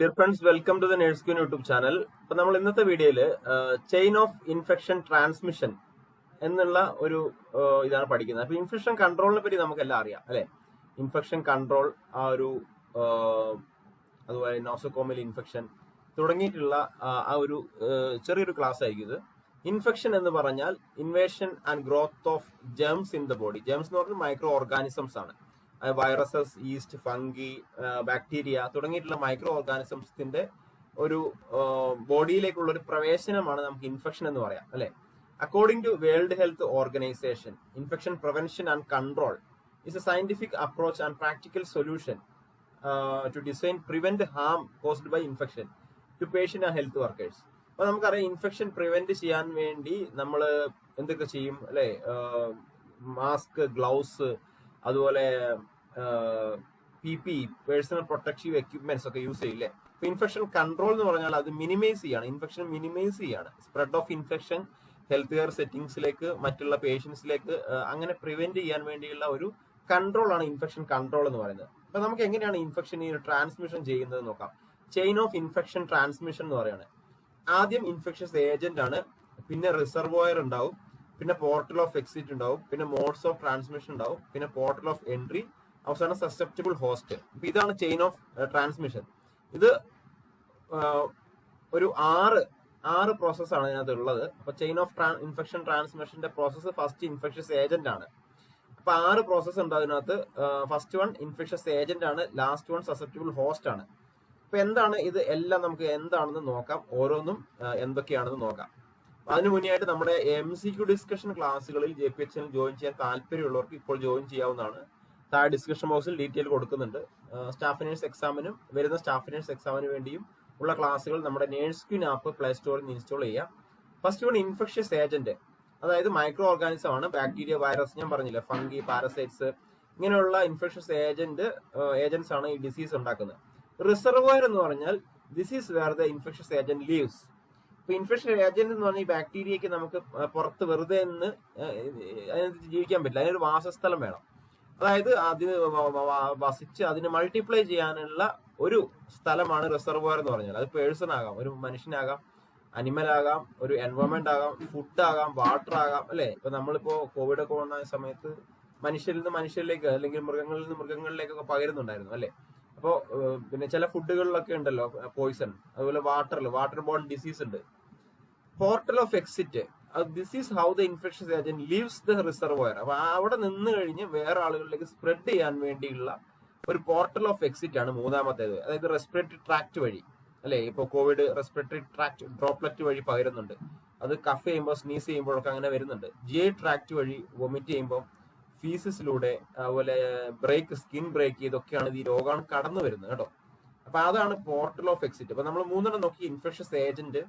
Dear friends welcome to the nurse queen YouTube channel അപ്പൊ നമ്മൾ ഇന്നത്തെ വീഡിയോയിൽ ചെയിൻ ഓഫ് ഇൻഫെക്ഷൻ ട്രാൻസ്മിഷൻ എന്നുള്ള ഒരു ഇതാണ് പഠിക്കുന്നത്. അപ്പൊ ഇൻഫെക്ഷൻ കൺട്രോളിനെ പറ്റി നമുക്കെല്ലാം അറിയാം അല്ലെ? ഇൻഫെക്ഷൻ കൺട്രോൾ ആ ഒരു അതുപോലെ നോസോകോമിൽ ഇൻഫെക്ഷൻ തുടങ്ങിയിട്ടുള്ള ആ ഒരു ചെറിയൊരു ക്ലാസ് ആയിരിക്കും ഇത്. ഇൻഫെക്ഷൻ എന്ന് പറഞ്ഞാൽ invasion and growth of germs in the body germs എന്ന് പറഞ്ഞാൽ മൈക്രോ ഓർഗാനിസംസ് ആണ്. വൈറസസ് ഈസ്റ്റ് ഫംഗി ബാക്ടീരിയ തുടങ്ങിയിട്ടുള്ള മൈക്രോ ഓർഗാനിസംസിന്റെ ഒരു ബോഡിയിലേക്കുള്ള ഒരു പ്രവേശനമാണ് നമുക്ക് ഇൻഫെക്ഷൻ എന്ന് പറയാം അല്ലെ? According to World Health Organization infection prevention and control is a scientific approach and practical solution to design prevent harm caused by infection to patient and health workers അപ്പൊ നമുക്കറിയാം ഇൻഫെക്ഷൻ പ്രിവെന്റ് ചെയ്യാൻ വേണ്ടി നമ്മൾ എന്തൊക്കെ ചെയ്യും അല്ലെ? മാസ്ക് ഗ്ലൗസ് അതുപോലെ P P personal protective equipments ഒക്കെ യൂസ് ചെയ്യില്ലേ? അപ്പൊ ഇൻഫെക്ഷൻ കൺട്രോൾ എന്ന് പറഞ്ഞാൽ അത് മിനിമൈസ് ചെയ്യാണ്. ഇൻഫെക്ഷൻ മിനിമൈസ് ചെയ്യാണ്. Spread of infection health care സെറ്റിംഗ്സിലേക്ക് മറ്റുള്ള പേഷ്യൻസിലേക്ക് അങ്ങനെ പ്രിവെന്റ് ചെയ്യാൻ വേണ്ടിയുള്ള ഒരു കൺട്രോൾ ആണ് ഇൻഫെക്ഷൻ കൺട്രോൾ എന്ന് പറയുന്നത്. അപ്പൊ നമുക്ക് എങ്ങനെയാണ് ഇൻഫെക്ഷൻ ഈ ട്രാൻസ്മിഷൻ ചെയ്യുന്നത് നോക്കാം. ചെയിൻ ഓഫ് ഇൻഫെക്ഷൻ ട്രാൻസ്മിഷൻ എന്ന് പറയുന്നത് ആദ്യം ഇൻഫെക്ഷസ് ഏജന്റ് ആണ്. പിന്നെ റിസർവോയർ ഉണ്ടാവും. പിന്നെ പോർട്ടൽ ഓഫ് എക്സിറ്റ് ഉണ്ടാവും. പിന്നെ മോഡ്സ് ഓഫ് ട്രാൻസ്മിഷൻ ഉണ്ടാവും. പിന്നെ പോർട്ടൽ ഓഫ് എൻട്രി അവസാനം സസെപ്റ്റബിൾ ഹോസ്റ്റ് അപ്പൊ ഇതാണ് ചെയിൻ ഓഫ് ട്രാൻസ്മിഷൻ ഇത് ഒരു ആറ് ആറ് പ്രോസസ് ആണ് ഇതിനകത്ത് ഉള്ളത് അപ്പൊ ചെയിൻ ഓഫ് ഇൻഫെക്ഷൻ ട്രാൻസ്മിഷന്റെ പ്രോസസ്സ് ഫസ്റ്റ് ഇൻഫെക്ഷസ് ഏജന്റ് ആണ്. അപ്പൊ ആറ് പ്രോസസ്സ് ഉണ്ട് അതിനകത്ത്. ഫസ്റ്റ് വൺ ഇൻഫെക്ഷസ് ഏജന്റ് ആണ് ലാസ്റ്റ് വൺ സസെപ്റ്റബിൾ ഹോസ്റ്റ് ആണ്. അപ്പൊ എന്താണ് ഇത് എല്ലാം നമുക്ക് എന്താണെന്ന് നോക്കാം. ഓരോന്നും എന്തൊക്കെയാണെന്ന് നോക്കാം. അതിനു മുന്നേ ആയിട്ട് നമ്മുടെ എം സി ക്യു ഡിസ്കഷൻ ക്ലാസ്സുകളിൽ ജെ പി എച്ച് ജോയിൻ ചെയ്യാൻ താല്പര്യമുള്ളവർക്ക് ഇപ്പോൾ ജോയിൻ ചെയ്യാവുന്നതാണ്. താഴെ ഡിസ്ക്രിപ്ഷൻ ബോക്സിൽ ഡീറ്റെയിൽ കൊടുക്കുന്നുണ്ട്. സ്റ്റാഫ് നേഴ്സ് എക്സാമിനും വരുന്ന സ്റ്റാഫ് നേഴ്സ് എക്സാമിന് വേണ്ടിയും ഉള്ള ക്ലാസ്സുകൾ നമ്മുടെ നേഴ്സ് ക്യൂൻ ആപ്പ് പ്ലേ സ്റ്റോറിൽ നിന്ന് ഇൻസ്റ്റാൾ ചെയ്യാം. ഫസ്റ്റ് വൺ ഇൻഫെക്ഷ്യസ് ഏജന്റ് അതായത് മൈക്രോ ഓർഗാനിസം ആണ്. ബാക്ടീരിയ വൈറസ് ഞാൻ പറഞ്ഞില്ല ഫംഗി പാരസൈറ്റ്സ് ഇങ്ങനെയുള്ള ഇൻഫെക്ഷ്യസ് ഏജന്റ് ഏജന്റ്സ് ആണ് ഈ ഡിസീസ് ഉണ്ടാക്കുന്നത്. റിസർവോയർ എന്ന് പറഞ്ഞാൽ this is where the infectious agent leaves ഇപ്പൊ ഇൻഫെക്ഷൻ ഏജന്റ് എന്ന് പറഞ്ഞാൽ ഈ ബാക്ടീരിയക്ക് നമുക്ക് പുറത്ത് വെറുതെ നിന്ന് അതിനകത്ത് ജീവിക്കാൻ പറ്റില്ല. അതിനൊരു വാസസ്ഥലം വേണം. അതായത് അതിന് വസിച്ച് അതിന് മൾട്ടിപ്ലൈ ചെയ്യാനുള്ള ഒരു സ്ഥലമാണ് റിസർവോയർ എന്ന് പറഞ്ഞാൽ. അത് പേഴ്സൺ ആകാം ഒരു മനുഷ്യനാകാം അനിമൽ ആകാം ഒരു എൻവയോൺമെന്റ് ആകാം ഫുഡ് ആകാം വാട്ടർ ആകാം അല്ലെ? ഇപ്പൊ നമ്മളിപ്പോ കോവിഡ് ഒക്കെ വന്ന സമയത്ത് മനുഷ്യരിൽ നിന്ന് മനുഷ്യരിലേക്ക് അല്ലെങ്കിൽ മൃഗങ്ങളിൽ നിന്ന് മൃഗങ്ങളിലേക്കൊക്കെ പകരുന്നുണ്ടായിരുന്നു അല്ലെ? അപ്പോ പിന്നെ ചില ഫുഡുകളിലൊക്കെ ഉണ്ടല്ലോ പോയിസൺ അതുപോലെ വാട്ടറിൽ വാട്ടർ ബോൺ ഡിസീസ് ഉണ്ട്. Portal of exit this is how the infection agent leaves the reservoir അപ്പൊ അവിടെ നിന്ന് കഴിഞ്ഞ് വേറെ ആളുകളിലേക്ക് സ്പ്രെഡ് ചെയ്യാൻ വേണ്ടിയുള്ള ഒരു പോർട്ടൽ ഓഫ് എക്സിറ്റ് ആണ് മൂന്നാമത്തേത്. അതായത് റെസ്പിറേറ്ററി ട്രാക്ട് വഴി. അല്ലെ? ഇപ്പൊ കോവിഡ് റെസ്പിറേറ്ററി ട്രാക്ട് ഡ്രോപ്ലെറ്റ് വഴി പകരുന്നുണ്ട്. അത് കഫ് ചെയ്യുമ്പോൾ സ്നീസ് ചെയ്യുമ്പോഴൊക്കെ അങ്ങനെ വരുന്നുണ്ട്. ജി ഐ ട്രാക്ട് വഴി വൊമിറ്റ് ചെയ്യുമ്പോൾ ഫീസസിലൂടെ അതുപോലെ ബ്രേക്ക് സ്കിൻ ബ്രേക്ക് ചെയ്തൊക്കെയാണ് ഈ രോഗം കടന്നു വരുന്നത് കേട്ടോ. അപ്പൊ അതാണ് പോർട്ടൽ ഓഫ് എക്സിറ്റ് അപ്പൊ നമ്മൾ മൂന്നെണ്ണം നോക്കി infectious agent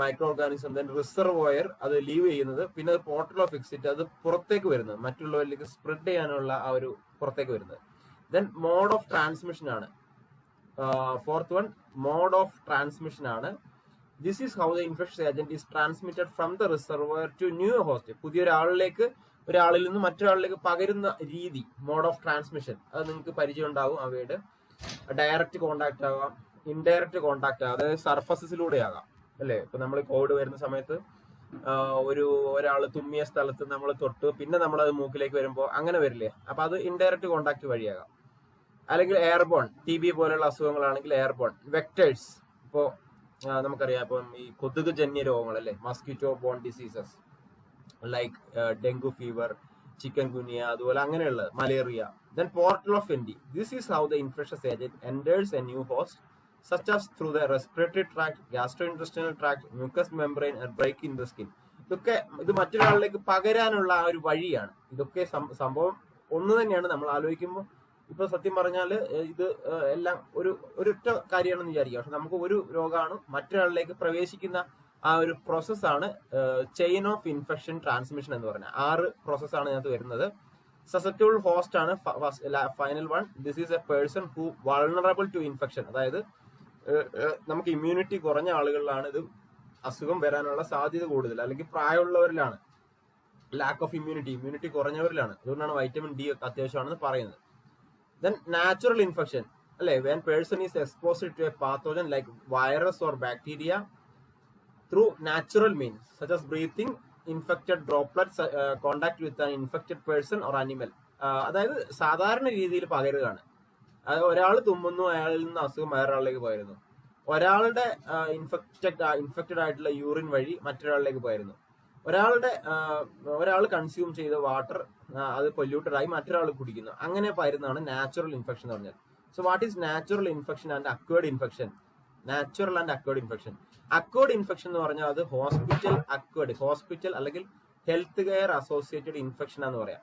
micro organism then reservoir അത് ലീവ് ചെയ്യുന്നത് പിന്നെ അത് പോർട്ടൽ ഓഫ് എക്സിറ്റ് അത് പുറത്തേക്ക് വരുന്നത് മറ്റുള്ളവരിലേക്ക് സ്പ്രെഡ് ചെയ്യാനുള്ള ആ ഒരു പുറത്തേക്ക് വരുന്നത്. ദെൻ മോഡ് ഓഫ് ട്രാൻസ്മിഷൻ ആണ്. Fourth one mode of transmission ആണ്. This is how the infection agent is transmitted from the reservoir to new host പുതിയൊരാളിലേക്ക് ഒരാളിൽ നിന്ന് മറ്റൊരാളിലേക്ക് പകരുന്ന രീതി മോഡ് ഓഫ് ട്രാൻസ്മിഷൻ അത് നിങ്ങൾക്ക് പരിചയം ഉണ്ടാവും അവയുടെ. ഡയറക്റ്റ് കോണ്ടാക്ട് ആവാം ഇൻഡയറക്റ്റ് കോണ്ടാക്ട് ആകാം അതായത് സർഫസസിലൂടെ ആകാം. അല്ലേ? ഇപ്പൊ നമ്മൾ കോവിഡ് വരുന്ന സമയത്ത് ഒരു ഒരാൾ തുമ്മിയ സ്ഥലത്ത് നമ്മൾ തൊട്ട് പിന്നെ നമ്മൾ അത് മൂക്കിലേക്ക് വരുമ്പോൾ അങ്ങനെ വരില്ലേ? അപ്പൊ അത് ഇൻഡയറക്റ്റ് കോണ്ടാക്ട് വഴിയാകാം. അല്ലെങ്കിൽ എയർബോൺ ടി ബി പോലെയുള്ള അസുഖങ്ങളാണെങ്കിൽ എയർബോൺ വെക്ടേഴ്സ് ഇപ്പോ ആ, നമുക്കറിയാം ഇപ്പം ഈ കൊതുക് ജന്യ രോഗങ്ങൾ അല്ലേ? Mosquito borne diseases like dengue fever chikungunya അതുപോലെ അങ്ങനെയുള്ള malaria. Then portal of entry this is how the infectious agent enters a new host such as through the respiratory tract, gastrointestinal tract, mucous membrane and breaking the skin. ഇതൊക്കെ ഇത് മറ്റൊരാളിലേക്ക് പകരാനുള്ള ആ ഒരു വഴിയാണ്. ഇതൊക്കെ സംഭവം ഒന്ന് തന്നെയാണ് നമ്മൾ ആലോചിക്കുമ്പോൾ. ഇപ്പൊ സത്യം പറഞ്ഞാൽ ഇത് എല്ലാം ഒരു ഒരൊറ്റ കാര്യമാണെന്ന് വിചാരിക്കുക. പക്ഷെ നമുക്ക് ഒരു രോഗമാണ് മറ്റൊരാളിലേക്ക് പ്രവേശിക്കുന്ന ആ ഒരു പ്രോസസ്സാണ് ചെയിൻ ഓഫ് ഇൻഫെക്ഷൻ ട്രാൻസ്മിഷൻ എന്ന് പറഞ്ഞാൽ. ആറ് പ്രോസസ്സാണ് ഇതിനകത്ത് വരുന്നത്. സസെപ്റ്റബിൾ ഹോസ്റ്റ് ആണ് final one this is a person who vulnerable to infection അതായത് നമുക്ക് ഇമ്മ്യൂണിറ്റി കുറഞ്ഞ ആളുകളിലാണ് ഇത് അസുഖം വരാനുള്ള സാധ്യത കൂടുതൽ. അല്ലെങ്കിൽ പ്രായമുള്ളവരിലാണ്. ലാക്ക് ഓഫ് ഇമ്മ്യൂണിറ്റി ഇമ്മ്യൂണിറ്റി കുറഞ്ഞവരിലാണ്. അതുകൊണ്ടാണ് വൈറ്റമിൻ ഡി ഒക്കെ അത്യാവശ്യമാണെന്ന് പറയുന്നത്. ദെൻ നാച്ചുറൽ ഇൻഫെക്ഷൻ അല്ലെ? When person is exposed to a pathogen like virus or bacteria through natural means such as breathing infected droplets contact with infected person or animal അതായത് സാധാരണ രീതിയിൽ പകരുകയാണ്. ഒരാൾ തുമ്മുന്നു അയാളിൽ നിന്ന് അസുഖം വേറൊരാളിലേക്ക് പോയിരുന്നു. ഒരാളുടെ ഇൻഫെക്റ്റഡ് ഇൻഫെക്റ്റഡ് ആയിട്ടുള്ള യൂറിൻ വഴി മറ്റൊരാളിലേക്ക് പോയിരുന്നു. ഒരാളുടെ ഒരാൾ കൺസ്യൂം ചെയ്ത വാട്ടർ അത് പൊല്യൂട്ടഡ് ആയി മറ്റൊരാൾ കുടിക്കുന്നു. അങ്ങനെ പകരുന്നതാണ് നാച്ചുറൽ ഇൻഫെക്ഷൻ എന്ന് പറഞ്ഞാൽ so what is natural infection and acquired infection natural and acquired infection acquired infection എന്ന് പറഞ്ഞാൽ അത് ഹോസ്പിറ്റൽ അക്വേർഡ് ഹോസ്പിറ്റൽ അല്ലെങ്കിൽ ഹെൽത്ത് കെയർ അസോസിയേറ്റഡ് ഇൻഫെക്ഷൻ എന്ന് പറയാം.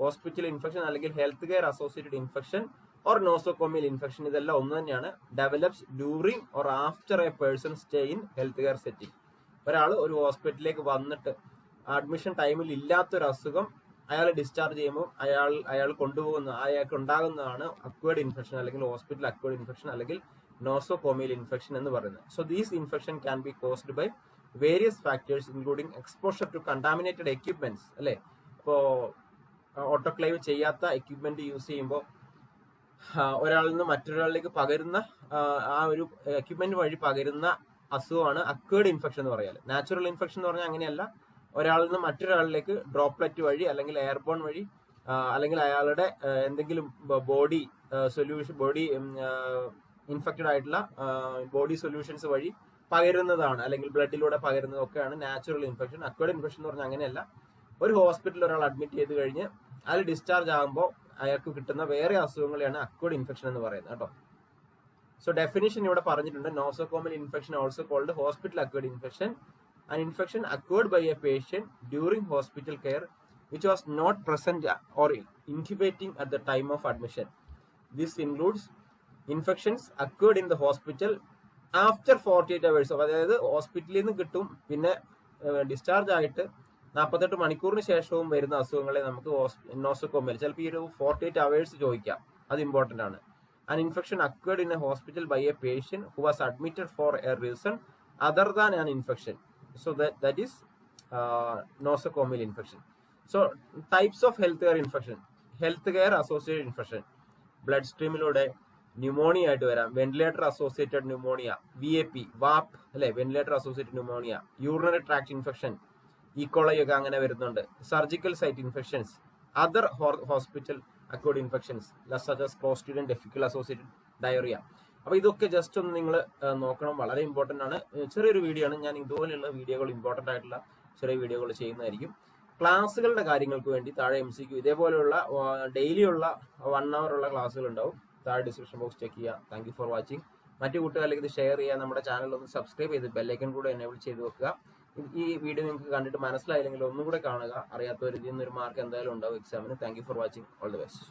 ഹോസ്പിറ്റൽ ഇൻഫെക്ഷൻ അല്ലെങ്കിൽ health care associated infection or nosocomial infection ഇതെല്ലാം ഒന്ന് തന്നെയാണ്. Develops during or after a person stay in health care setting ഒരാൾ ഒരു ഹോസ്പിറ്റലിലേക്ക് വന്നിട്ട് അഡ്മിഷൻ ടൈമിൽ ഇല്ലാത്തൊരു അസുഖം അയാൾ ഡിസ്ചാർജ് ചെയ്യുമ്പോൾ അയാൾ അയാൾ കൊണ്ടുപോകുന്ന അയാൾക്ക് ഉണ്ടാകുന്നതാണ് അക്വേർഡ് ഇൻഫെക്ഷൻ അല്ലെങ്കിൽ ഹോസ്പിറ്റൽ അക്വേർഡ് ഇൻഫെക്ഷൻ അല്ലെങ്കിൽ നോസോകോമിയൽ ഇൻഫെക്ഷൻ എന്ന് പറയുന്നത്. So these infection can be caused by various factors including exposure to contaminated equipments അല്ലെ? ഇപ്പോ ഓട്ടോക്ലൈവ് ചെയ്യാത്ത എക്യുപ്മെന്റ് യൂസ് ചെയ്യുമ്പോൾ ഒരാളിൽ നിന്ന് മറ്റൊരാളിലേക്ക് പകരുന്ന ആ, ഒരു എക്യുപ്മെന്റ് വഴി പകരുന്ന അസുഖമാണ് അക്വേർഡ് ഇൻഫെക്ഷൻ എന്ന് പറയാൽ നാച്ചുറൽ ഇൻഫെക്ഷൻ എന്ന് പറഞ്ഞാൽ അങ്ങനെയല്ല. ഒരാളിൽ നിന്ന് മറ്റൊരാളിലേക്ക് ഡ്രോപ്ലെറ്റ് വഴി അല്ലെങ്കിൽ എയർബോൺ വഴി അല്ലെങ്കിൽ അയാളുടെ എന്തെങ്കിലും ബോഡി സൊല്യൂഷൻ ബോഡി ഇൻഫെക്റ്റഡ് ആയിട്ടുള്ള ബോഡി സൊല്യൂഷൻസ് വഴി പകരുന്നതാണ്. അല്ലെങ്കിൽ ബ്ലഡിലൂടെ പകരുന്നതൊക്കെയാണ് നാച്ചുറൽ ഇൻഫെക്ഷൻ അക്വേർഡ് ഇൻഫെക്ഷൻ എന്ന് പറഞ്ഞാൽ അങ്ങനെയല്ല. ഒരു ഹോസ്പിറ്റലിൽ ഒരാൾ അഡ്മിറ്റ് ചെയ്ത് കഴിഞ്ഞ് അതിൽ ഡിസ്ചാർജ് ആകുമ്പോൾ അയാൾക്ക് കിട്ടുന്ന വേറെ അസുഖങ്ങളെയാണ് അക്വേർഡ് ഇൻഫെക്ഷൻ എന്ന് പറയുന്നത് കേട്ടോ. സോ ഡെഫിനിഷൻ ഇവിടെ പറഞ്ഞിട്ടുണ്ട്. Nosocomial infection also called hospital acquired infection and infection occurred by a patient during hospital care which was not present or incubating at the time of admission this includes infections occurred in the hospital after forty eight hours അതായത് ഹോസ്പിറ്റലിൽ നിന്ന് കിട്ടും പിന്നെ discharge ആയിട്ട് നാൽപ്പത്തെട്ട് മണിക്കൂറിന് ശേഷവും വരുന്ന അസുഖങ്ങളെ നമുക്ക് നോസോകോമൽ ചിലപ്പോൾ ഈ ഒരു ഫോർട്ടി എയ്റ്റ് അവേഴ്സ് ചോദിക്കാം. അത് ഇമ്പോർട്ടന്റ് ആണ്. And infection acquired in a hospital by a patient who was admitted for a reason other than an infection so that is nosocomial infection so types of health care infection health care associated infection blood സ്ട്രീമിലൂടെ pneumonia ആയിട്ട് വരാം. Ventilator associated pneumonia V A P VAP അല്ലെ? Ventilator associated pneumonia urinary tract infection E coli ഒക്കെ അങ്ങനെ വരുന്നുണ്ട്. Surgical site infections other hospital acquired infections such as clostridium difficile associated diarrhoea അപ്പൊ ഇതൊക്കെ just ഒന്ന് നിങ്ങൾ നോക്കണം. വളരെ ഇമ്പോർട്ടന്റ് ആണ്. ചെറിയൊരു വീഡിയോ ആണ്. ഞാൻ ഇതുപോലെയുള്ള വീഡിയോകൾ ഇമ്പോർട്ടന്റ് ആയിട്ടുള്ള ചെറിയ വീഡിയോകൾ ചെയ്യുന്നതായിരിക്കും. ക്ലാസ്സുകളുടെ കാര്യങ്ങൾക്ക് വേണ്ടി താഴെ എം സിക്ക് ഇതേപോലെയുള്ള ഡെയിലി ഉള്ള വൺ അവർ ഉള്ള ക്ലാസ്സുകൾ ഉണ്ടാവും. താഴെ ഡിസ്ക്രിപ്ഷൻ ബോക്സ് ചെക്ക് ചെയ്യുക. താങ്ക് ഫോർ വാച്ചിങ് മറ്റു കൂട്ടുകാരിലേക്ക് ഇത് ഷെയർ ചെയ്യുക. നമ്മുടെ ചാനൽ ഒന്ന് സബ്സ്ക്രൈബ് ചെയ്ത് ബെല്ലൈക്കൻ കൂടെ എനേബിൾ ചെയ്ത് വെക്കുക. ഈ വീഡിയോ നിങ്ങൾക്ക് കണ്ടിട്ട് മനസ്സിലായില്ലെങ്കിൽ ഒന്നുകൂടെ കാണുക. അറിയാത്തവർ ഇതിൽ നിന്നൊരു മാർക്ക് എന്തായാലും ഉണ്ടാവും. എക്സാമിന് thank for watching all the best